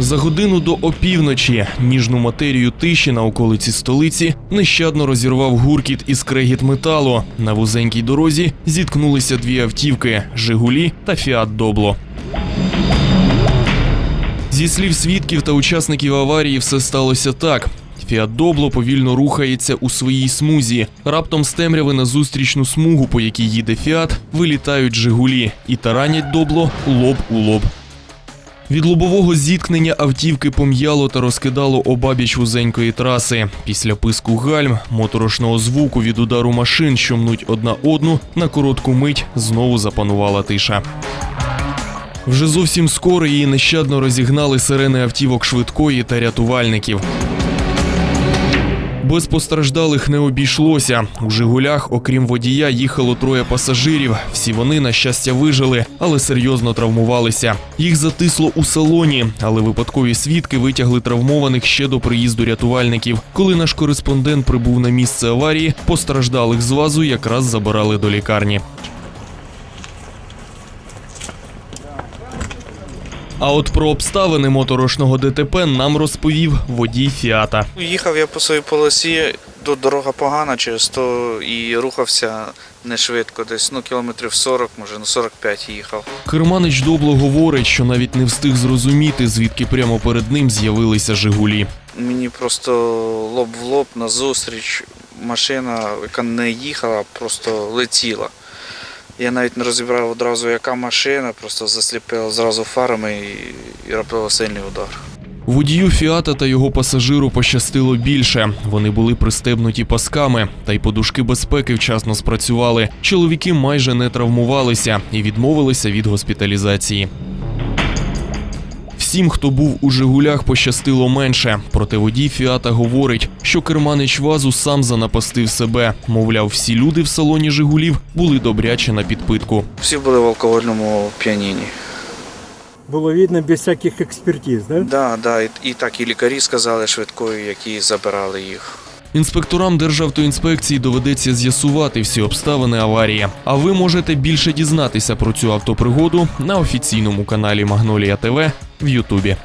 За годину до опівночі ніжну матерію тиші на околиці столиці нещадно розірвав гуркіт і скрегіт металу. На вузенькій дорозі зіткнулися дві автівки Жигулі та Фіат Добло. Зі слів свідків та учасників аварії все сталося так. Фіат Добло повільно рухається у своїй смузі. Раптом з темряви на зустрічну смугу, по якій їде Фіат, вилітають Жигулі і таранять Добло лоб у лоб. Від лобового зіткнення автівки пом'яло та розкидало обабіч вузенької траси. Після писку гальм, моторошного звуку від удару машин, що мнуть одна одну, на коротку мить знову запанувала тиша. Вже зовсім скоро її нещадно розігнали сирени автівок швидкої та рятувальників. Без постраждалих не обійшлося. У Жигулях, окрім водія, їхало троє пасажирів. Всі вони, на щастя, вижили, але серйозно травмувалися. Їх затисло у салоні, але випадкові свідки витягли травмованих ще до приїзду рятувальників. Коли наш кореспондент прибув на місце аварії, постраждалих з вазу якраз забирали до лікарні. А от про обставини моторошного ДТП нам розповів водій Фіата. Їхав я по своїй полосі, тут дорога погана через то і рухався не швидко, десь ну, кілометрів 40, може, ну 45 їхав. Керманич Добло говорить, що навіть не встиг зрозуміти, звідки прямо перед ним з'явилися Жигулі. Мені просто лоб в лоб назустріч машина, яка не їхала, просто летіла. Я навіть не розібрав одразу, яка машина, просто засліпила зразу фарами і, і робила сильний удар. Водію Фіата та його пасажиру пощастило більше. Вони були пристебнуті пасками, та й подушки безпеки вчасно спрацювали. Чоловіки майже не травмувалися і відмовилися від госпіталізації. Всім, хто був у Жигулях, пощастило менше. Проте водій Фіата говорить, що керманич вазу сам занапастив себе. Мовляв, всі люди в салоні Жигулів були добряче на підпитку. Всі були в алкогольному п'янінні. Було видно без всяких експертиз, да? Да, да, і, і так і лікарі сказали швидкою, які забирали їх. Інспекторам Державтоінспекції доведеться з'ясувати всі обставини аварії. А ви можете більше дізнатися про цю автопригоду на офіційному каналі Магнолія ТВ в Ютубі.